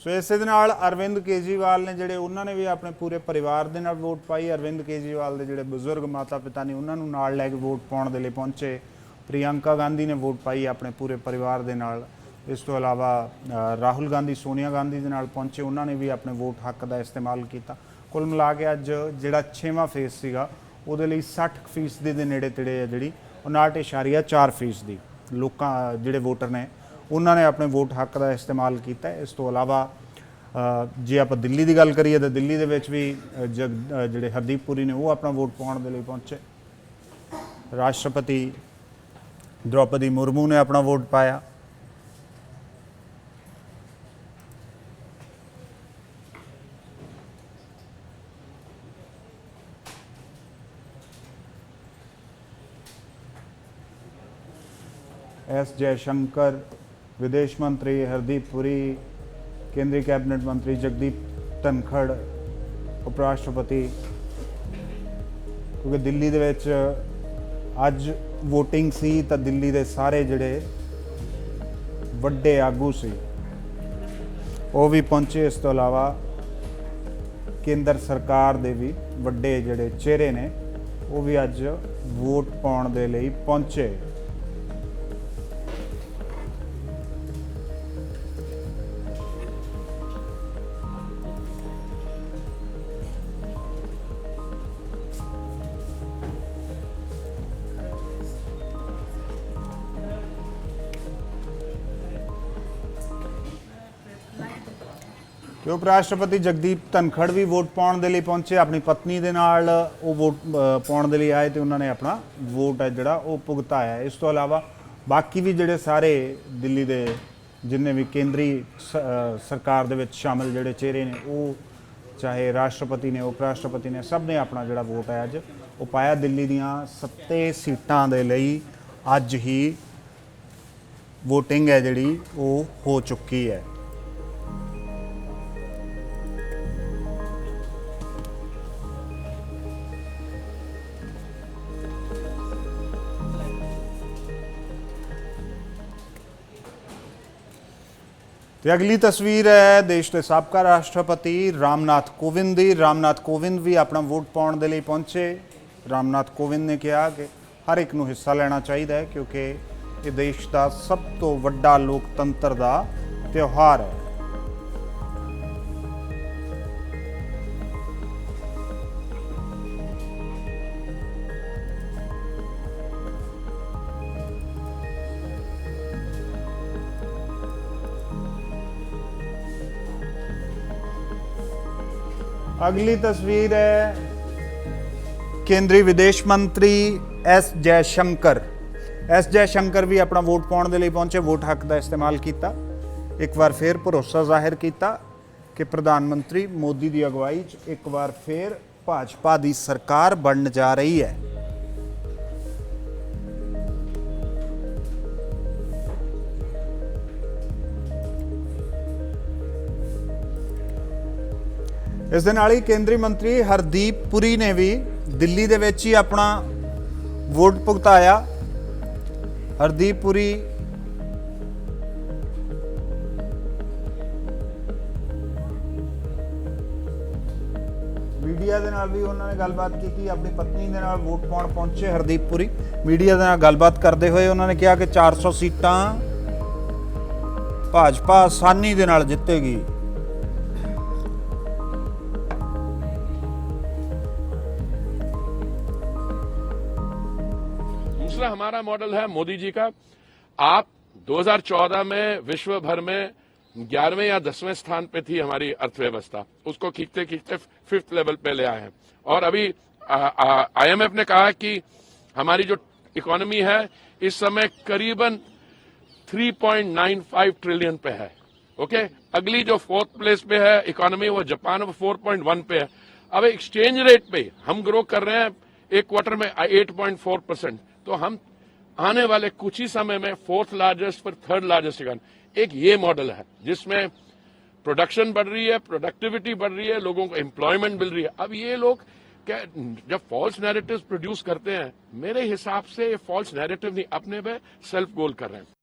ਸੋ ਇਸੇ ਦੇ ਨਾਲ ਅਰਵਿੰਦ ਕੇਜਰੀਵਾਲ ਨੇ ਜਿਹੜੇ ਉਹਨਾਂ ਨੇ ਵੀ ਆਪਣੇ ਪੂਰੇ ਪਰਿਵਾਰ ਦੇ ਨਾਲ ਵੋਟ ਪਾਈ, ਅਰਵਿੰਦ ਕੇਜਰੀਵਾਲ ਦੇ ਜਿਹੜੇ ਬਜ਼ੁਰਗ ਮਾਤਾ ਪਿਤਾ ਨੇ ਉਹਨਾਂ ਨੂੰ ਨਾਲ ਲੈ ਕੇ ਵੋਟ ਪਾਉਣ ਦੇ ਲਈ ਪਹੁੰਚੇ। ਪ੍ਰਿਯੰਕਾ ਗਾਂਧੀ ਨੇ ਵੋਟ ਪਾਈ ਆਪਣੇ ਪੂਰੇ ਪਰਿਵਾਰ ਦੇ ਨਾਲ। ਇਸ ਤੋਂ ਇਲਾਵਾ ਰਾਹੁਲ ਗਾਂਧੀ, ਸੋਨੀਆ ਗਾਂਧੀ ਦੇ ਨਾਲ ਪਹੁੰਚੇ। ਉਹਨਾਂ ਨੇ ਵੀ ਆਪਣੇ ਵੋਟ ਹੱਕ ਦਾ ਇਸਤੇਮਾਲ ਕੀਤਾ। ਕੁੱਲ ਮਿਲਾ ਕੇ ਅੱਜ ਜਿਹੜਾ 6ਵਾਂ ਫੇਸ ਸੀਗਾ, ਉਹਦੇ ਲਈ 60 ਫੀਸਦੀ ਦੇ ਨੇੜੇ ਤੇੜੇ ਹੈ ਜਿਹੜੀ। 59.4 ਫੀਸਦੀ। ਲੋਕਾਂ, ਜਿਹੜੇ ਵੋਟਰ ਨੇ ਉਹਨਾਂ ਨੇ ਆਪਣੇ ਵੋਟ ਹੱਕ ਦਾ ਇਸਤੇਮਾਲ ਕੀਤਾ ਇਸ ਤੋਂ ਇਲਾਵਾ ਜੇ ਆਪਾਂ ਦਿੱਲੀ ਦੀ ਗੱਲ ਕਰੀਏ ਤਾਂ ਦਿੱਲੀ ਦੇ ਵਿੱਚ ਵੀ ਜਗ ਜਿਹੜੇ ਹਰਦੀਪ ਪੁਰੀ ਨੇ ਉਹ ਆਪਣਾ ਵੋਟ ਪਾਉਣ ਦੇ ਲਈ ਪਹੁੰਚੇ। ਰਾਸ਼ਟਰਪਤੀ ਦ੍ਰੋਪਦੀ ਮੁਰਮੂ ਨੇ ਆਪਣਾ ਵੋਟ ਪਾਇਆ। ਐਸ एस ਵਿਦੇਸ਼ ਮੰਤਰੀ ਹਰਦੀਪ ਪੁਰੀ ਕੇਂਦਰੀ ਕੈਬਨਿਟ ਮੰਤਰੀ ਜਗਦੀਪ ਧਨਖੜ ਉਪ ਰਾਸ਼ਟਰਪਤੀ ਕਿਉਂਕਿ ਦਿੱਲੀ ਦੇ ਵਿੱਚ ਅੱਜ VOTING ਸੀ ਤਾਂ ਦਿੱਲੀ ਦੇ ਸਾਰੇ ਜਿਹੜੇ ਵੱਡੇ ਆਗੂ ਸੀ ਉਹ ਵੀ ਪਹੁੰਚੇ ਇਸ ਤੋਂ ਇਲਾਵਾ ਕੇਂਦਰ ਸਰਕਾਰ ਦੇ ਵੀ ਵੱਡੇ ਜਿਹੜੇ ਚਿਹਰੇ ਨੇ ਉਹ ਵੀ ਅੱਜ ਵੋਟ ਪਾਉਣ ਦੇ ਲਈ ਪਹੁੰਚੇ ਤੇ ਉਪ ਰਾਸ਼ਟਰਪਤੀ ਜਗਦੀਪ ਧਨਖੜ ਵੀ ਵੋਟ ਪਾਉਣ ਦੇ ਲਈ ਪਹੁੰਚੇ। ਆਪਣੀ ਪਤਨੀ ਦੇ ਨਾਲ ਉਹ ਵੋਟ ਪਾਉਣ ਦੇ ਲਈ ਆਏ ਤੇ ਉਹਨਾਂ ਨੇ ਆਪਣਾ ਵੋਟ ਹੈ ਜਿਹੜਾ ਉਹ ਭੁਗਤਾਇਆ ਇਸ ਤੋਂ ਇਲਾਵਾ ਬਾਕੀ ਵੀ ਜਿਹੜੇ ਸਾਰੇ ਦਿੱਲੀ ਦੇ ਜਿੰਨੇ ਵੀ ਕੇਂਦਰੀ ਸ- ਸਰਕਾਰ ਦੇ ਵਿੱਚ ਸ਼ਾਮਲ ਜਿਹੜੇ ਚਿਹਰੇ ਨੇ, ਉਹ ਚਾਹੇ ਰਾਸ਼ਟਰਪਤੀ ਨੇ ਉਪ ਰਾਸ਼ਟਰਪਤੀ ਨੇ, ਸਭ ਨੇ ਆਪਣਾ ਜਿਹੜਾ ਵੋਟ ਹੈ ਅੱਜ ਉਹ ਪਾਇਆ ਦਿੱਲੀ ਦੀਆਂ 7 ਸੀਟਾਂ ਦੇ ਲਈ। ਅੱਜ ਹੀ VOTING ਹੈ ਜਿਹੜੀ, ਉਹ ਹੋ ਚੁੱਕੀ ਹੈ। ਤੇ ਅਗਲੀ ਤਸਵੀਰ ਹੈ ਦੇਸ਼ ਦੇ ਸਾਬਕਾ ਰਾਸ਼ਟਰਪਤੀ ਰਾਮਨਾਥ ਕੋਵਿੰਦ ਦੀ। ਰਾਮਨਾਥ ਕੋਵਿੰਦ ਵੀ ਆਪਣਾ ਵੋਟ ਪਾਉਣ ਦੇ ਲਈ ਪਹੁੰਚੇ। ਰਾਮਨਾਥ ਕੋਵਿੰਦ ਨੇ ਕਿਹਾ ਕਿ ਹਰ ਇੱਕ ਨੂੰ ਹਿੱਸਾ ਲੈਣਾ ਚਾਹੀਦਾ ਹੈ ਕਿਉਂਕਿ ਇਹ ਦੇਸ਼ ਦਾ ਸਭ ਤੋਂ ਵੱਡਾ ਲੋਕਤੰਤਰ ਦਾ ਤਿਉਹਾਰ ਹੈ। ਅਗਲੀ ਤਸਵੀਰ ਹੈ ਕੇਂਦਰੀ ਵਿਦੇਸ਼ ਮੰਤਰੀ ਐਸ ਜੈ ਸ਼ੰਕਰ ਐਸ ਜੈ ਸ਼ੰਕਰ ਵੀ ਆਪਣਾ ਵੋਟ ਪਾਉਣ ਦੇ ਲਈ ਪਹੁੰਚੇ, ਵੋਟ ਹੱਕ ਦਾ ਇਸਤੇਮਾਲ ਕੀਤਾ। ਇੱਕ ਵਾਰ ਫੇਰ ਭਰੋਸਾ ਜ਼ਾਹਿਰ ਕੀਤਾ ਕਿ ਪ੍ਰਧਾਨ ਮੰਤਰੀ ਮੋਦੀ ਦੀ ਅਗਵਾਈ 'ਚ ਇੱਕ ਵਾਰ ਫੇਰ ਭਾਜਪਾ ਦੀ ਸਰਕਾਰ ਬਣਨ ਜਾ ਰਹੀ ਹੈ। ਇਸ ਦੇ ਨਾਲ ਹੀ ਕੇਂਦਰੀ ਮੰਤਰੀ ਹਰਦੀਪ ਪੁਰੀ ਨੇ ਵੀ ਦਿੱਲੀ ਦੇ ਵਿੱਚ ਹੀ ਆਪਣਾ ਵੋਟ ਭੁਗਤਾਇਆ। ਹਰਦੀਪ ਪੁਰੀ ਮੀਡੀਆ ਦੇ ਨਾਲ ਵੀ ਉਹਨਾਂ ਨੇ ਗੱਲਬਾਤ ਕੀਤੀ, ਆਪਣੀ ਪਤਨੀ ਦੇ ਨਾਲ ਵੋਟ ਪਾਉਣ ਪਹੁੰਚੇ ਹਰਦੀਪ ਪੁਰੀ। ਮੀਡੀਆ ਦੇ ਨਾਲ ਗੱਲਬਾਤ ਕਰਦੇ ਹੋਏ ਉਹਨਾਂ ਨੇ ਕਿਹਾ ਕਿ 400 ਸੀਟਾਂ ਭਾਜਪਾ ਆਸਾਨੀ ਦੇ ਨਾਲ ਜਿੱਤੇਗੀ। दूसरा हमारा मॉडल है मोदी जी का। आप 2014 में, विश्व भर में ग्यारहवें या दसवें स्थान पे थी हमारी अर्थव्यवस्था। उसको खींचते खींचते फिफ्थ लेवल पे ले आए हैं। और अभी आईएमएफ ने कहा कि हमारी जो इकोनॉमी है, इस समय करीबन 3.95 ट्रिलियन पे है। ओके अगली जो फोर्थ प्लेस पे है इकोनॉमी वो जापान वो 4.1 पे है। अब एक्सचेंज रेट पे हम ग्रो कर रहे हैं, एक क्वार्टर में 8.4 परसेंट तो हम आने वाले कुछ ही समय में फोर्थ लार्जेस्ट पर थर्ड लार्जेस्ट इकोनॉमी एक ये मॉडल है, जिसमें प्रोडक्शन बढ़ रही है प्रोडक्टिविटी बढ़ रही है, लोगों को एम्प्लॉयमेंट मिल रही है। अब ये लोग क्या जब फॉल्स नैरेटिव प्रोड्यूस करते हैं, मेरे हिसाब से ये फॉल्स नैरेटिव नहीं, अपने में सेल्फ गोल कर रहे हैं।